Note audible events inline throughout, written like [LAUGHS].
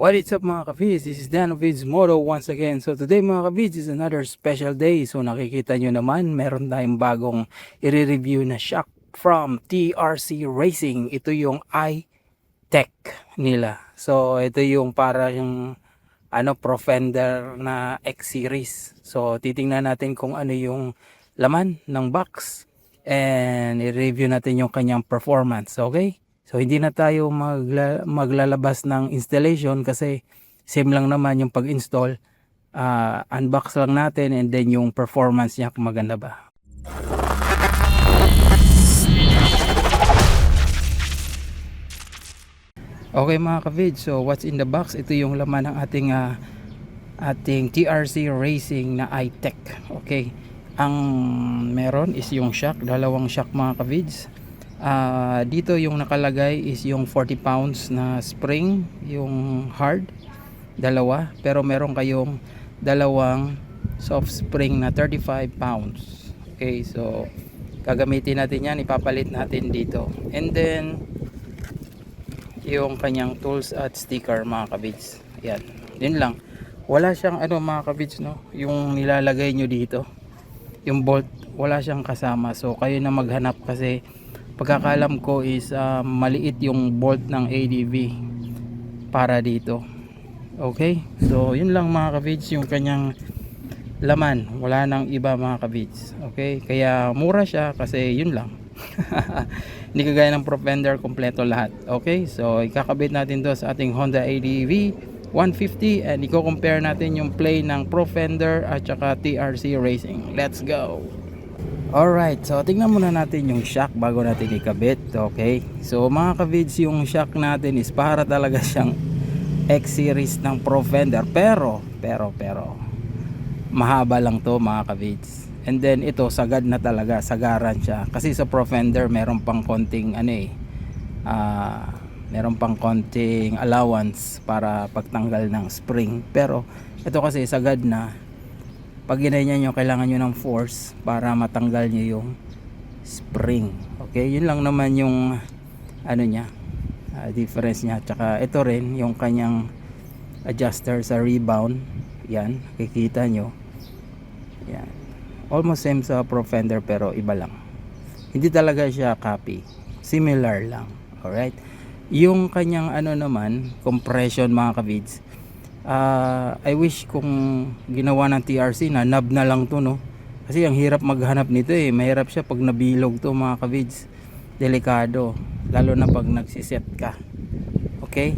What is up mga kavids? This is Dan of Moto once again. So today mga kavids is another special day. So nakikita nyo naman, meron tayong bagong i-review na shock from TRC Racing. Ito yung i-Tech nila. So ito yung para yung ano Profender na X series. So titingnan natin kung ano yung laman ng box and i-review natin yung kanyang performance. Okay? So hindi na tayo magla- maglalabas ng installation kasi same lang naman yung pag-install. Ah, unbox lang natin and then yung performance niya kung maganda ba. Okay mga ka-vid, so what's in the box? Ito yung laman ng ating ah, ating TRC Racing na i-Tech. Okay. Ang meron is yung shock, dalawang shock mga ka-vids. Ah, dito yung nakalagay is yung 40 pounds na spring, yung hard, dalawa. Pero meron kayong dalawang soft spring na 35 pounds. Okay, so gagamitin natin yan, ipapalit natin dito. And then, yung kanyang tools at sticker mga kabids. Yan, yun lang. Wala siyang ano mga kabids no, yung nilalagay nyo dito. Yung bolt, wala siyang kasama. So kayo na maghanap kasi pagkakalam ko is ah, maliit yung bolt ng ADV para dito. Okay? So yun lang mga kabids yung kanyang laman. Wala nang iba mga kabids. Okay? Kaya mura siya kasi yun lang. [LAUGHS] Hindi kagaya ng Propender kompleto lahat. Okay? So ikakabit natin to sa ating Honda ADV 150 and i-compare natin yung play ng Profender at saka TRC Racing. Let's go! Alright, so tingnan muna natin yung shock bago natin ikabit. Okay? So mga kavids, yung shock natin is para talaga [LAUGHS] siyang X series ng Profender. Pero, pero, pero, mahaba lang to mga kavids. And then ito, sagad na talaga, sagaran siya. Kasi sa Profender, meron pang konting, ano eh, ah, meron pang konting allowance para pagtanggal ng spring. Pero, ito kasi sagad na, pag ginanyan nyo, kailangan nyo ng force para matanggal nyo yung spring. Okay, yun lang naman yung ano niya, ah, difference niya. Tsaka ito rin, yung kanyang adjuster sa rebound. Yan, kikita nyo. Yan. Almost same sa Profender pero iba lang. Hindi talaga siya copy. Similar lang. Alright? Yung kanyang ano naman, compression mga kavids, ah I wish kung ginawa ng TRC na nab na lang to no. Kasi ang hirap maghanap nito eh. Mahirap siya pag nabilog to mga kavids. Delikado. Lalo na pag nagsiset ka. Okay?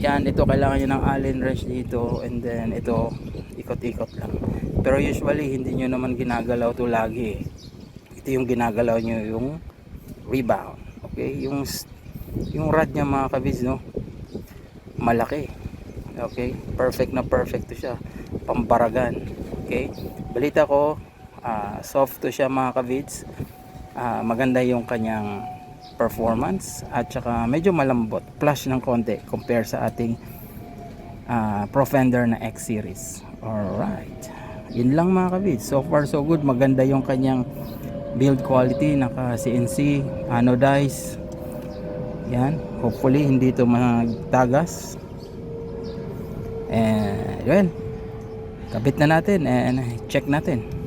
Yan, ito kailangan nyo ng allen wrench dito and then ito ikot-ikot lang. Pero usually hindi nyo naman ginagalaw to lagi. Ito yung ginagalaw nyo yung rebound. Okay? Yung yung rod niya mga kabis no malaki okay? Perfect na perfect to siya. Pambaragan. Okay? Balita ko ah, soft to siya mga kabids Ah, maganda yung kanyang performance at saka medyo malambot. Plush ng konti compare sa ating ah, Profender na X series. Alright. Yun lang mga kabids so far so good. Maganda yung kanyang build quality. Naka CNC anodize yan. Hopefully, hindi ito magtagas. And, well, kabit na natin and check natin.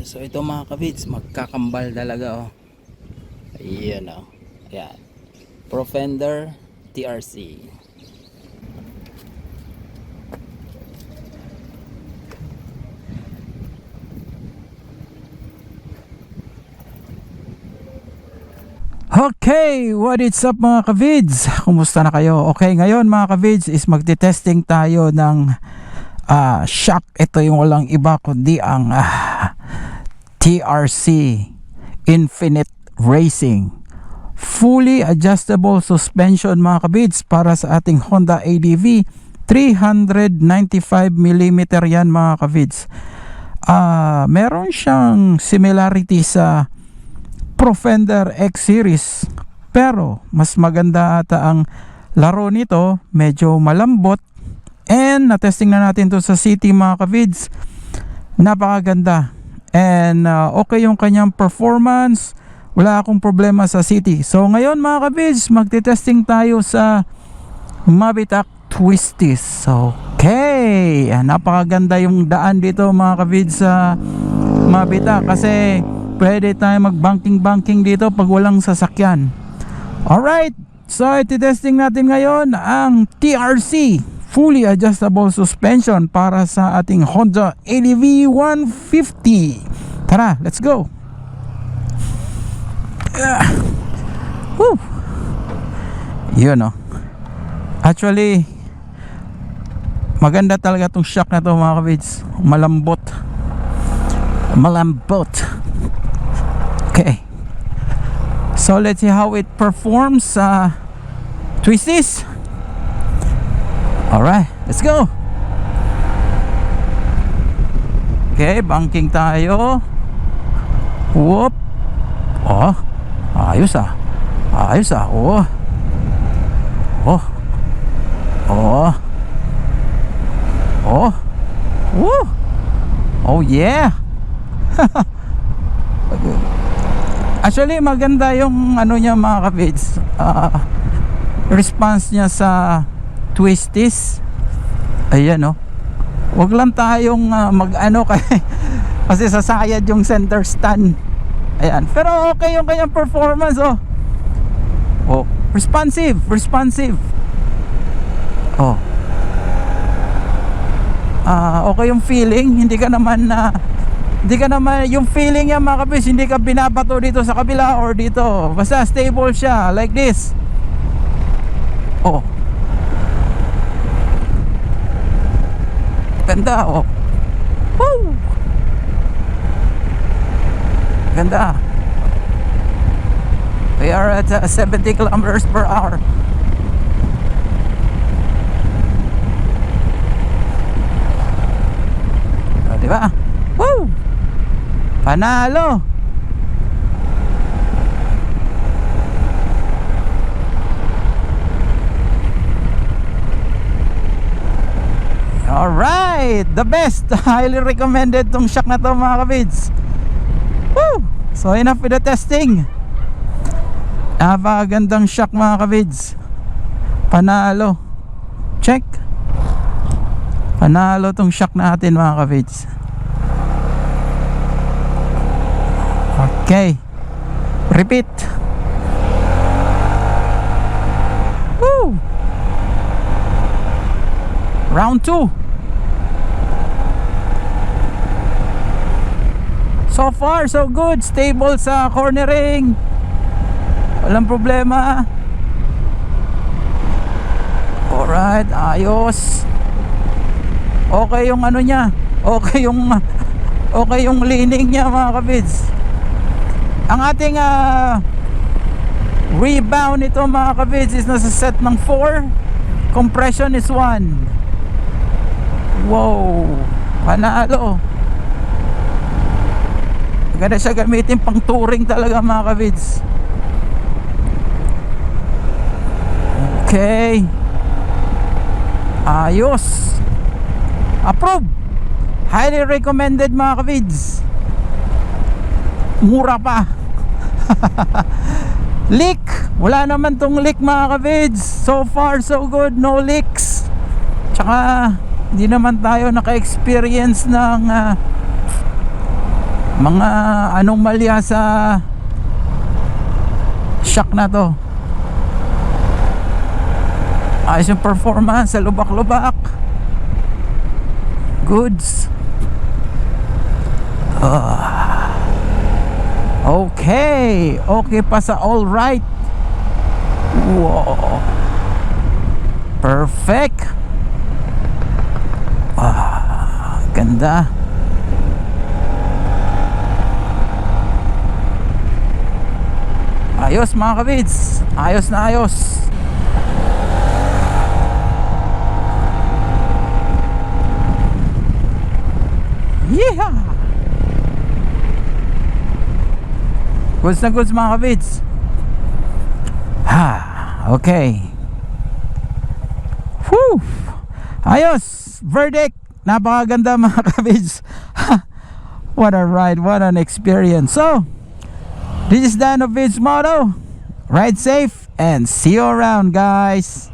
Eh, So ito mga kabids, magkakambal talaga oh. Ayan oh. Ayan. Profender TRC. Okay, what is up mga kavids? Kumusta na kayo? Okay, ngayon mga kavids is magte-testing tayo ng ah, shock. Ito yung walang iba kundi ang ah, TRC Infinite Racing. Fully adjustable suspension mga kabids para sa ating Honda ADV 395mm yan mga kavids. Ah, meron siyang similarity sa Profender X Series pero mas maganda ata ang laro nito. Medyo malambot. And na-testing na natin to sa city mga kavids napakaganda and uh, okay yung kanyang performance. Wala akong problema sa city. So ngayon mga kavids magte-testing tayo sa Mavitak Twisties. Okay. Ah, napakaganda yung daan dito mga kavids sa Mavitak kasi pwede tayo mag-banking-banking dito pag walang sasakyan. Alright, so iti-testing natin ngayon ang TRC fully adjustable suspension para sa ating Honda ADV 150. Tara, let's go. Ah. Woo. Yun oh. Actually, maganda talaga tong shock na to mga kabids. Malambot. Malambot. Okay. So let's see how it performs sa twisties. Alright, let's go. Okay, banking tayo. Whoop. Oh, ayos ah. Ayos ah. Oh. Oh. Oh. Oh. Woo. Oh yeah. [LAUGHS] Actually maganda yung ano niya mga kapids Ah, Response niya sa twisties. Ayan oh. Wag lang tayong ah, mag ano [LAUGHS] Kasi sasayad yung center stand. Ayan. Pero okay yung kanyang performance oh. Oh Responsive Responsive. Oh. Ah, okay yung feeling. Hindi ka naman na hindi ka naman yung feeling niya mga hindi ka binabato dito sa kabila or dito. Basta stable siya like this. Oh ganda oh Woo! ganda we are at uh, 70 kilometers per hour oh, di ba Woo! Panalo! Alright! The best! [LAUGHS] Highly recommended tong shock na to mga kabids. Woo! So enough with the testing. Napakagandang shock mga kabids. Panalo. Check. Panalo tong shock natin mga kabids. Okay. Repeat. Woo! Round 2. So far, so good. Stable sa cornering. Walang problema. Alright, ayos. Okay yung ano niya. Okay yung [LAUGHS] okay yung leaning niya mga kabids. Ang ating ah, rebound ito mga kabids is nasa set ng 4. Compression is 1. Wow! Panalo! Maganda siya gamitin pang touring talaga mga kabids. Okay. Ayos. Approve. Highly recommended mga kabids. Mura pa. [LAUGHS] leak. Wala naman tong leak mga kabids. So far so good. No leaks. Tsaka hindi naman tayo naka-experience ng ah, mga anomalya sa shock na to ayos yung performance sa lubak-lubak goods Ah. Okay, okay pa sa all right. Wow. Perfect. Ah, ganda. Ayos mga kabits. Ayos na ayos. Yeah! Goods na goods mga kabits. Ha, okay. Whew! Ayos! Verdict! Napakaganda mga kabits. [LAUGHS] what a ride, what an experience. So, this is end of Vids Moto. Ride safe and see you around guys.